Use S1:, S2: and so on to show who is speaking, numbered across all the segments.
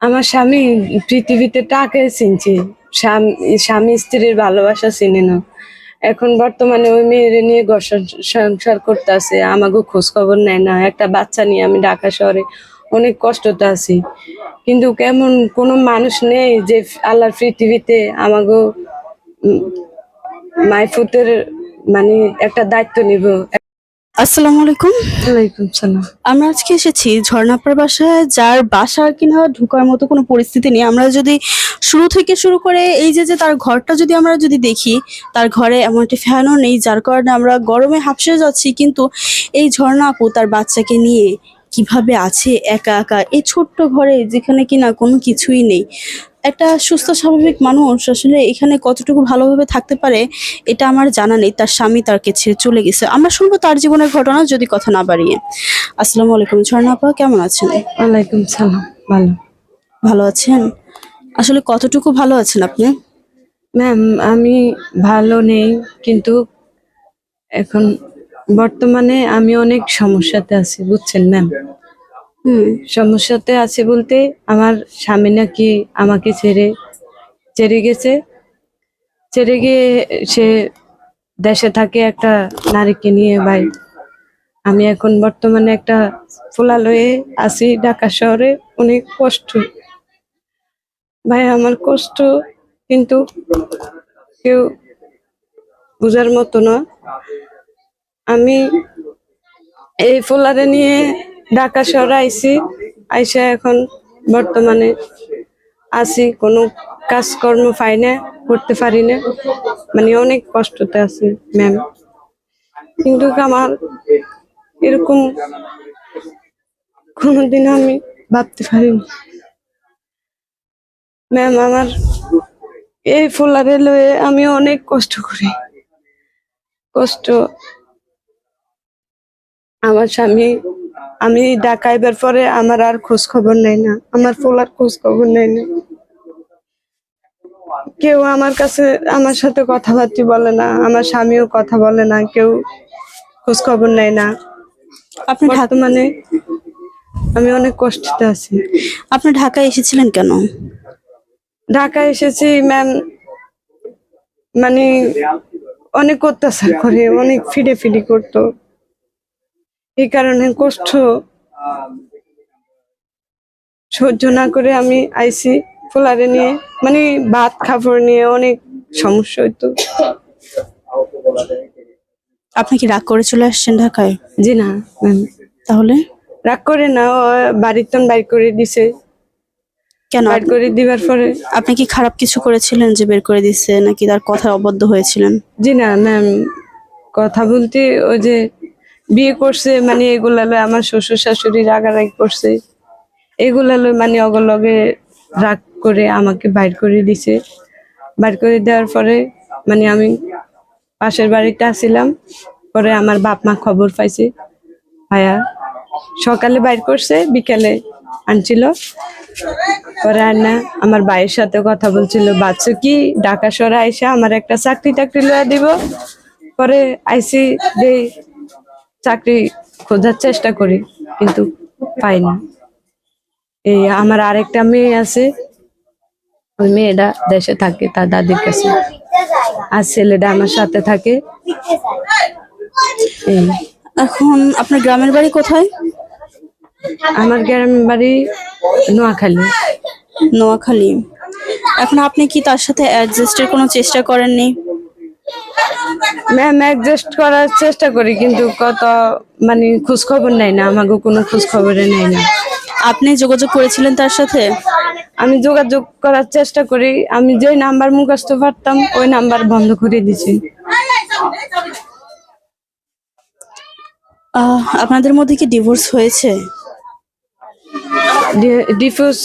S1: আমার স্বামী পৃথিবীতে টাকা চিনছে। স্বাম- স্ত্রীর ভালোবাসা চিনে না। এখন বর্তমানে ওই মেয়ের নিয়ে ঘর, সংসার করতে আছে। আমাকে খোঁজ খবর নেয় না। একটা বাচ্চা নিয়ে আমি ঢাকা শহরে অনেক কষ্টতে আছি। কিন্তু কেমন কোনো মানুষ নেই যে আল্লাহর পৃথিবীতে আমাকে মাইফুতের মানে একটা দায়িত্ব নিব।
S2: আসসালামু আলাইকুম।
S1: ওয়ালাইকুম সালাম।
S2: আমরা আজকে এসেছি ঝর্ণাপার বাসায়। যার বাসা কিনা ঢুকার মতো কোনো পরিস্থিতি নেই। আমরা যদি শুরু থেকে শুরু করে এই যে যে তার ঘরটা যদি আমরা যদি দেখি তার ঘরে এমন একটি ফ্যানও নেই যার কারণে আমরা গরমে হাঁপসে যাচ্ছি। কিন্তু এই ঝর্ণা আপু তার বাচ্চাকে নিয়ে কীভাবে আছে একা একা? এই ছোট্ট ঘরে যেখানে কিনা কোনো কিছুই নেই। একটা সুস্থ স্বাভাবিক মানুষ আসলে এখানে কতটুকু ভালোভাবে থাকতে পারে এটা আমার জানা নেই। তার স্বামী তারকে ছেড়ে চলে গেছে। আমরা শুনব তার জীবনের ঘটনা যদি কথা না বাড়িয়ে। আসসালামু আলাইকুম। ঝর্ণা আপা কেমন আছেন?
S1: ওয়ালাইকুম সালাম। ভালো।
S2: ভালো আছেন? আসলে কতটুকু ভালো আছেন আপনি?
S1: ম্যাম আমি ভালো নেই কিন্তু এখন বর্তমানে আমি অনেক সমস্যাতে আছি বুঝছেন ম্যাম?
S2: হুম
S1: সমস্যাতে আছে বলতে আমার স্বামী নাকি আমাকে ছেড়ে ছেড়ে গেছে। ছেড়ে গিয়ে সে দেশে থাকে একটা নারীকে নিয়ে ভাই। আমি এখন বর্তমানে একটা ফুলালয়ে আছি ঢাকা শহরে, অনেক কষ্ট। ভাই, আমার কষ্ট কিন্তু কেউ বোঝার মতো না। আমি এই ফুলারে নিয়ে ঢাকা শহরে আইসি আইসা এখন বর্তমানে আছি, কোনো কাজকর্ম পাই না, করতে পারি না। মানে অনেক কষ্টতে আছি ম্যাম কিন্তু আমার এরকম কোনোদিন আমি ভাবতে পারিনি। ম্যাম আমার এই ফুলারে লয়ে আমি অনেক কষ্ট করি। কষ্ট আমার স্বামী আমি ঢাকাইবার পরে আমার আর খোঁজ খবর নেই না। আমার ফুলার খোঁজ খবর নেই না। কেউ আমার কাছে আমার সাথে কথাবার্তা বলে না আমার স্বামীও কথা বলে না কেউ খোঁজ খবর নেয় না।
S2: আপনি ঢাকা
S1: বর্তমানে আমি অনেক কষ্টতে আছি।
S2: আপনি ঢাকায় এসেছিলেন কেন?
S1: ঢাকা এসেছি ম্যাম মানে অনেক অত্যাচার করে অনেক ফিরে ফিরে করতো। এই কারণে কষ্ট সহ্য না করে আমি আইসি ফোলারে নিয়ে। মানে ভাত খাবার নিয়ে অনেক সমস্যা হইতো।
S2: আপনি কি রাগ করে চলে আসছেন ঢাকায়?
S1: জি না ম্যাম
S2: তাহলে?
S1: রাগ করে না ও বাড়িতে বাইর করে দিছে।
S2: কেন?
S1: বাইর করে দিবার পরে।
S2: আপনি কি খারাপ কিছু করেছিলেন যে বের করে দিচ্ছে নাকি তার কথা অবদ্ধ হয়েছিলেন?
S1: জি না ম্যাম। কথা বলতে ওই যে বিয়ে করছে মানে এগুলা লয় আমার শ্বশুর শাশুড়ি রাগারাগি করছে। এগুলা লয় মানে অগলগে রাগ করে আমাকে বাইর করে দিছে। বাইর করে দেওয়ার পরে মানে আমি পাশের বাড়িতে আসছিলাম পরে আমার বাপ মা খবর পাইছে, ভাইয়া সকালে বাইর করছে, বিকালে আনছিল। পরে আর না আমার ভাইয়ের সাথে কথা বলছিল, বাচ্চা কি, ঢাকা শহরে আইসা আমার একটা চাকরি টাকরি লয়া দিব? পরে আইসি যে চাকরি খোঁজার চেষ্টা করি কিন্তু পাই না এই আমার আরেকটা মেয়ে আছে ওই মেয়েটা দেশে থাকে তার দাদির কাছে। আর ছেলেটা আমার সাথে থাকে। এই।
S2: এখন আপনার গ্রামের বাড়ি কোথায়?
S1: আমার গ্রাম বাড়ি নোয়াখালী।
S2: নোয়াখালী। এখন আপনি কি তার সাথে অ্যাডজাস্টের কোনো চেষ্টা করেননি?
S1: ম্যাম অ্যাডজাস্ট করার চেষ্টা করি কিন্তু কত মানে খোঁজ খবর নেয় না আমাকে কোনো খোঁজ খবরে নেয় না।
S2: আপনি যোগাযোগ করেছিলেন তার সাথে?
S1: আমি যোগাযোগ করার চেষ্টা করি আমি যে নাম্বার মুখস্থ পারতাম ওই নাম্বার বন্ধ করে দিছি
S2: আপনাদের মধ্যে কি ডিভোর্স হয়েছে?
S1: ডিফিউজ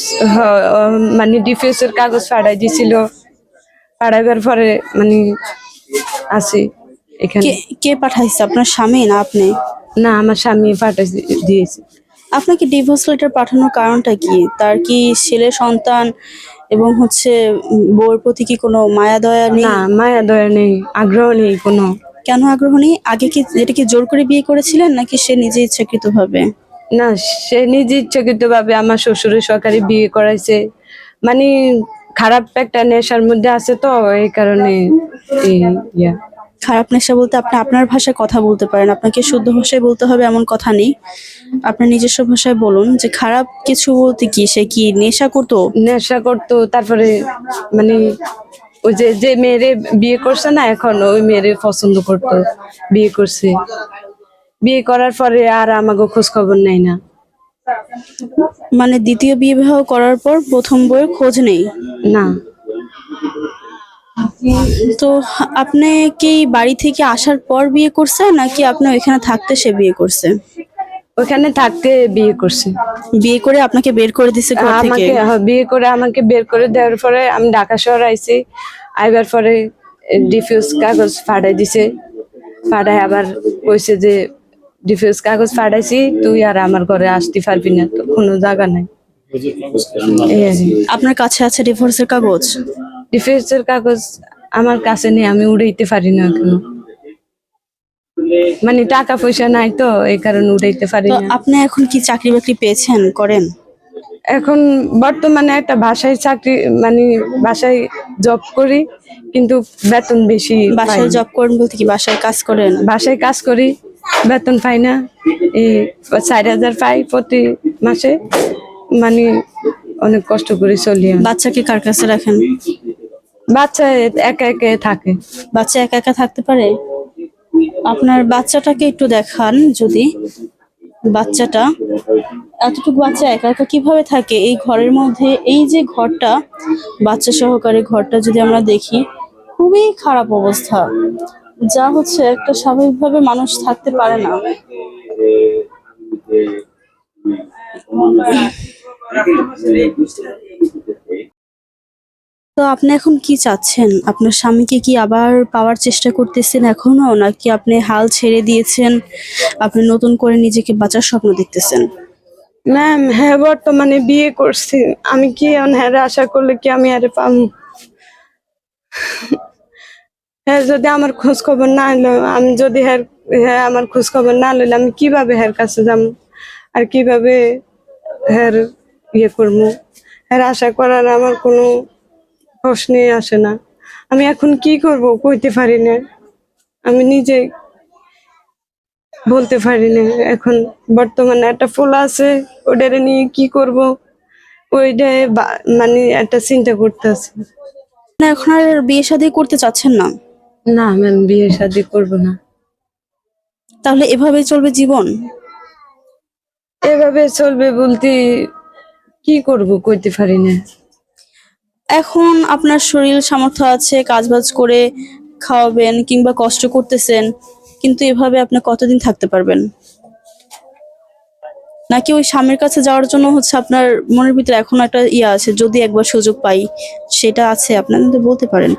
S1: মানে ডিফিউজের কাগজ ফাড়াই দিছিল ফাড়াইবার পরে মানে আসি এখানে।
S2: কে কে পাঠাইছে? আপনার স্বামী না আপনি?
S1: না আমার স্বামী ফাটাই দিয়েছে।
S2: আপনাকে ডিভোর্স লেটার পাঠানোর কারণটা কি? তার কি ছেলে সন্তান এবং হচ্ছে উম, বউয়ের প্রতি কি কোনো মায়া দয়া নেই?
S1: না মায়া দয়া নেই আগ্রহ নেই কোনো।
S2: কেন আগ্রহ নেই? আগে কি এটা কি জোর করে বিয়ে করেছিলেন নাকি সে নিজে ইচ্ছাকৃত ভাবে
S1: না সে নিজে ইচ্ছাকৃত ভাবে আমার শ্বশুরের সরকারি বিয়ে করাইছে। মানে খারাপ একটা নেশার মধ্যে আছে তো এই কারণে ইয়া।
S2: খারাপ নেশা বলতে আপনি আপনার ভাষায় কথা বলতে পারেন আপনাকে শুদ্ধ ভাষায় বলতে হবে এমন কথা নেই। আপনার নিজস্ব ভাষায় বলুন যে খারাপ কিছু বলতে কি সে কি নেশা করতো?
S1: নেশা করতো তারপরে মানে ওই যে যে মেয়েরে বিয়ে করছে না এখন ওই মেয়েরে পছন্দ করতো বিয়ে করছে। বিয়ে করার পরে আর আমাকে খোঁজ খবর নেই না।
S2: মানে দ্বিতীয় বিবাহ করার পর প্রথম বইয়ের খোঁজ নেই?
S1: না।
S2: তো আপনি কি বাড়ি থেকে আসার পর বিয়ে করছে নাকি আপনি ওইখানে থাকতে সে বিয়ে করছে?
S1: ওখানে থাকতে বিয়ে করছে।
S2: বিয়ে করে আপনাকে বের করে দিছে ঘর থেকে?
S1: আমাকে হ্যাঁ, বিয়ে করে আমাকে বের করে দেওয়ার পরে আমি ঢাকা শহর আইছি। আইবার পরে ডিফিউজ কাগজ ফাড়াই দিছে। ফাড়াই আবার কইছে যে ডিফিউজ কাগজ ফাড়াইছি তুই আর আমার ঘরে আসতে পারবি না তো কোনো জায়গা নাই। এই
S2: আপনার কাছে আছে ডিভোর্সের কাগজ?
S1: ডিফেন্সের কাগজ আমার কাছে নেই আমি উড়াইতে পারি না এখনও। মানে টাকা পয়সা নাই তো এই কারণে উড়াইতে পারি না।
S2: আপনি এখন কি চাকরি বাকরি পেয়েছেন করেন?
S1: এখন বর্তমানে একটা বাসায় চাকরি মানে বাসায় জব করি কিন্তু বেতন বেশি
S2: বাসায় জব করেন বলতে কি বাসায় কাজ করেন?
S1: বাসায় কাজ করি বেতন পাই না। এই চার হাজার পাই প্রতি মাসে। মানে অনেক কষ্ট করে চলি
S2: বাচ্চাকে কার কাছে রাখেন?
S1: বাচ্চা একা একা থাকে।
S2: বাচ্চা একা একা থাকতে পারে? আপনার বাচ্চাটাকে একটু দেখান যদি। বাচ্চাটা এতটুকু বাচ্চা একা একা কীভাবে থাকে? এই ঘরের মধ্যে এই যে ঘরটা বাচ্চা সহকারে ঘরটা যদি আমরা দেখি খুবই খারাপ অবস্থা। যা হচ্ছে একটা স্বাভাবিকভাবে মানুষ থাকতে পারে না। তো আপনি এখন কি চাচ্ছেন? আপনার স্বামীকে কি আবার পাওয়ার চেষ্টা করতেছেন এখনও, নাকি আপনি হাল ছেড়ে দিয়েছেন, আপনি নতুন করে নিজেকে বাঁচার স্বপ্ন দেখতেছেন?
S1: ম্যাম হ্যাঁ বর্তমানে বিয়ে করছি। আমি কি হ্যাঁ আশা করলে কি আমি আরে পাবো হ্যাঁ যদি আমার খোঁজ খবর না এলো আমি যদি হ্যাঁ হ্যাঁ আমার খোঁজ খবর না লইলে আমি কীভাবে হ্যার কাছে যাব আর কীভাবে হ্যার ইয়ে করব হ্যার আশা করার আমার কোনো প্রশ্নই আসে না। আমি এখন কি করব কইতে পারি না। আমি নিজে বলতে পারি না। এখন বর্তমানে একটা ফুল আছে ওটারে নিয়ে কি করব? ওইটা মানে একটা চিন্তা করতেছি।
S2: না, এখন আর বিয়ে শাদী করতে চাচ্ছেন না।
S1: না ম্যাম বিয়ে শাদি করব না।
S2: তাহলে এভাবে চলবে জীবন?
S1: এভাবে চলবে বলতে কি করব কইতে পারি না।
S2: এখন আপনার শরীর সামর্থ্য আছে কাজবাজ করে খাওয়াবেন কিংবা কষ্ট করতেছেন কিন্তু এভাবে আপনি কতদিন থাকতে পারবেন? নাকি ওই স্বামীর কাছে যাওয়ার জন্য হচ্ছে আপনার মনের ভিতরে এখন একটা ইয়ে আছে যদি একবার সুযোগ পাই সেটা আছে আপনার বলতে পারেন।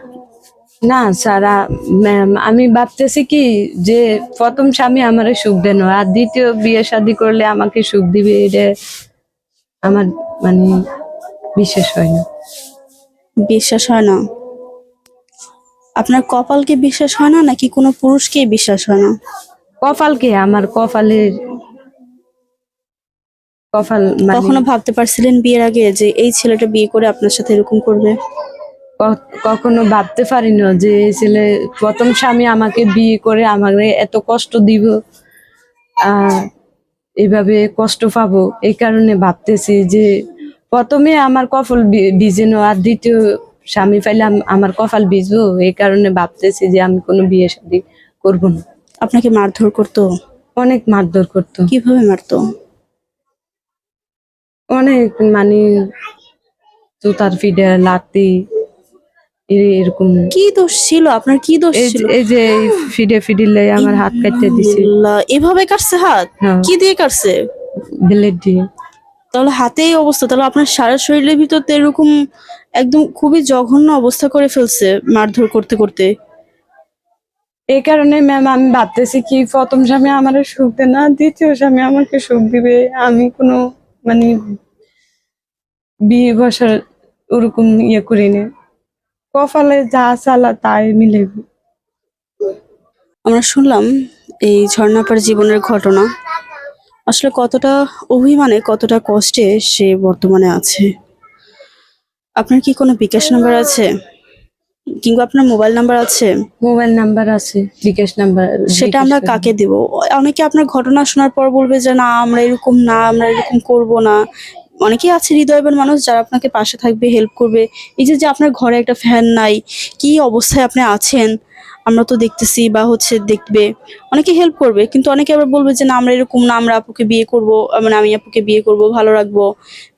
S1: না সারা ম্যাম আমি ভাবতেছি কি যে প্রথম স্বামী আমারে সুখ দেন আর দ্বিতীয় বিয়ে শাদি করলে আমাকে সুখ দিবে এটা আমার মানে বিশ্বাস হয় না।
S2: বিশ্বাস হয় না? আপনার কপালকে বিশ্বাস হয় না নাকি কোনো পুরুষকে বিশ্বাস হয় না?
S1: কপালকে আমার কপালের কপাল মানে
S2: কখনো ভাবতে পারছিলেন বিয়ের আগে যে এই ছেলেটা বিয়ে করে আপনার সাথে এরকম করবে?
S1: কখনো ভাবতে পারি না যে ছেলে প্রথম স্বামী আমাকে বিয়ে করে আমাকে এত কষ্ট দিব এভাবে কষ্ট পাবো। এই কারণে ভাবতেছি যে প্রথমে আমার কপাল বি- ভিজেনো আর দ্বিতীয় স্বামী পাইলে আম- আমার কপাল বিজবো এই কারণে ভাবতেছি যে আমি কোনো বিয়ে শাদী করব না।
S2: আপনাকে মারধর করতো?
S1: অনেক মারধর করতো।
S2: কীভাবে মারতো?
S1: অনেক মানে জুতার ফিডে লাতি এরকম
S2: কি দোষ ছিল? আপনার কি দোষ ছিল?
S1: এই যে ফিডে ফিডিলে আমার হাত কাটতে দিছে।
S2: এভাবে কাটছে হাত?
S1: হ্যাঁ।
S2: কি দিয়ে কাটছে?
S1: ব্লেড দিয়ে।
S2: তাহলে হাতে এই অবস্থা তাহলে আপনার সারা শরীরের ভিতর তো এরকম একদম খুবই জঘন্য অবস্থা করে ফেলছে মারধর করতে করতে।
S1: এই কারণে ম্যাম আমি ভাবতেছি কি প্রথম স্বামী আমার সুখ দেয় না দ্বিতীয় স্বামী আমাকে সুখ দিবে। আমি কোনো মানে বিয়ে বসার ওরকম ইয়ে করি না। কপালে যা চালা তাই মিলে।
S2: আমরা শুনলাম এই ঝর্ণাপার জীবনের ঘটনা। আসলে কতটা অভিমানে কতটা কষ্টে সে বর্তমানে আছে। আপনার কি কোনো বিকাশ নাম্বার আছে? কিংবা আপনার মোবাইল নাম্বার আছে?
S1: মোবাইল নাম্বার আছে বিকাশ নাম্বার
S2: সেটা আমরা কাকে দেব? অনেকে আপনার ঘটনা শোনার পর বলবে যে না আমরা এরকম না আমরা এরকম করব না। অনেকেই আছে হৃদয়বান মানুষ যারা আপনাকে পাশে থাকবে হেল্প করবে। এই যে যে আপনার ঘরে একটা ফ্যান নাই, কি অবস্থায় আপনি আছেন? আমরা তো দেখতেছি বা হচ্ছে দেখবে। অনেকে হেল্প করবে, কিন্তু অনেকে আবার বলবে যে, না, আমরা এরকম না, আমরা আপুকে বিয়ে করব মানে আমি আপুকে বিয়ে করব, ভালো রাখব।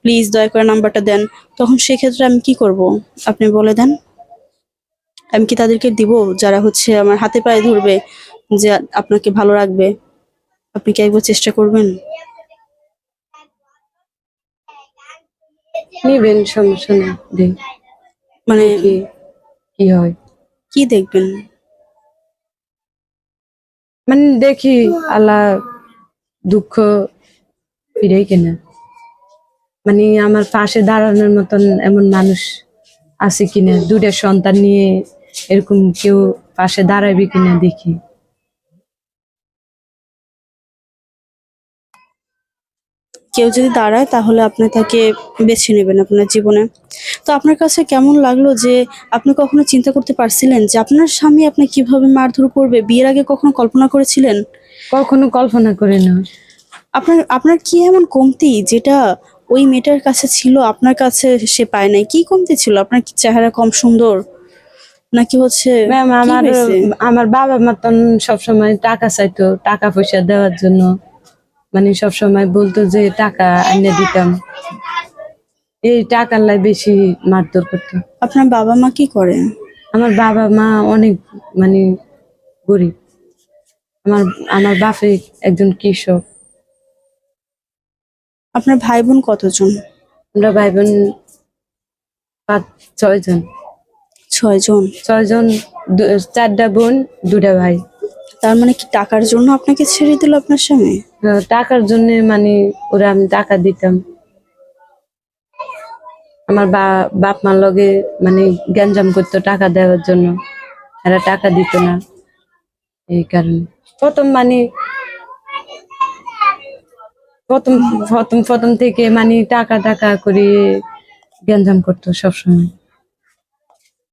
S2: প্লিজ দয়া করে নাম্বারটা দেন। তখন সেক্ষেত্রে আমি কি করব? আপনি বলে দেন। আমি কি তাদেরকে দিব, যারা হচ্ছে আমার হাতে পায়ে ধরবে, যে, আপনাকে ভালো রাখবে? আপনি কি একবার চেষ্টা করবেন?
S1: নিবেন সমস্যা নেই
S2: মানে
S1: কি হয়।
S2: কি দেখবেন?
S1: মানে দেখি আল্লাহ দুঃখ ফিরে কিনা। মানে আমার পাশে দাঁড়ানোর মতন এমন মানুষ আছে কিনা দুটা সন্তান নিয়ে এরকম কেউ পাশে দাঁড়াবে কিনা দেখি।
S2: কেউ যদি দাঁড়ায় তাহলে আপনি তাকে বেছে নেবেন আপনার জীবনে। তো আপনার কাছে কেমন লাগল যে আপনি কখনো চিন্তা করতে পারছিলেন যে আপনার স্বামী আপনি কীভাবে মারধর করবে? বিয়ের আগে কখনো কল্পনা করেছিলেন?
S1: কখনো কল্পনা করে না।
S2: আপনার আপনার কি এমন কমতি যেটা ওই মেয়েটার কাছে ছিল আপনার কাছে সে পায় নাই? কি কমতি ছিল? আপনার কি চেহারা কম সুন্দর? নাকি হচ্ছে
S1: ম্যাম আমার? আমার বাবা মতন সবসময় টাকা চাইতো টাকা পয়সা দেওয়ার জন্য। মানে সবসময় বলতো যে টাকা এনে দিতাম। এই টাকার লাই বেশি মারধর করতো।
S2: আপনার বাবা মা কি করে?
S1: আমার বাবা মা অনেক মানে গরিব। আমার আমার বাপে একজন কৃষক।
S2: আপনার ভাই বোন কতজন?
S1: আমরা ভাই বোন পাঁচ ছয় জন
S2: ছয় জন
S1: ছয় জন দু- চারটা বোন দুটা ভাই।
S2: তার মানে কি টাকার জন্য আপনাকে ছেড়ে দিল আপনার স্বামী?
S1: আহ, টাকার জন্য মানে ওরা আমি টাকা দিতাম। আমার বা বাপ মার লগে মানে গ্যাঞ্জাম করতো টাকা দেওয়ার জন্য। এরা টাকা দিত না এই কারণে। প্রথম মানে প্রথম প্রথম প্রথম থেকে মানে টাকা টাকা করে গ্যাঞ্জাম করতো সবসময়।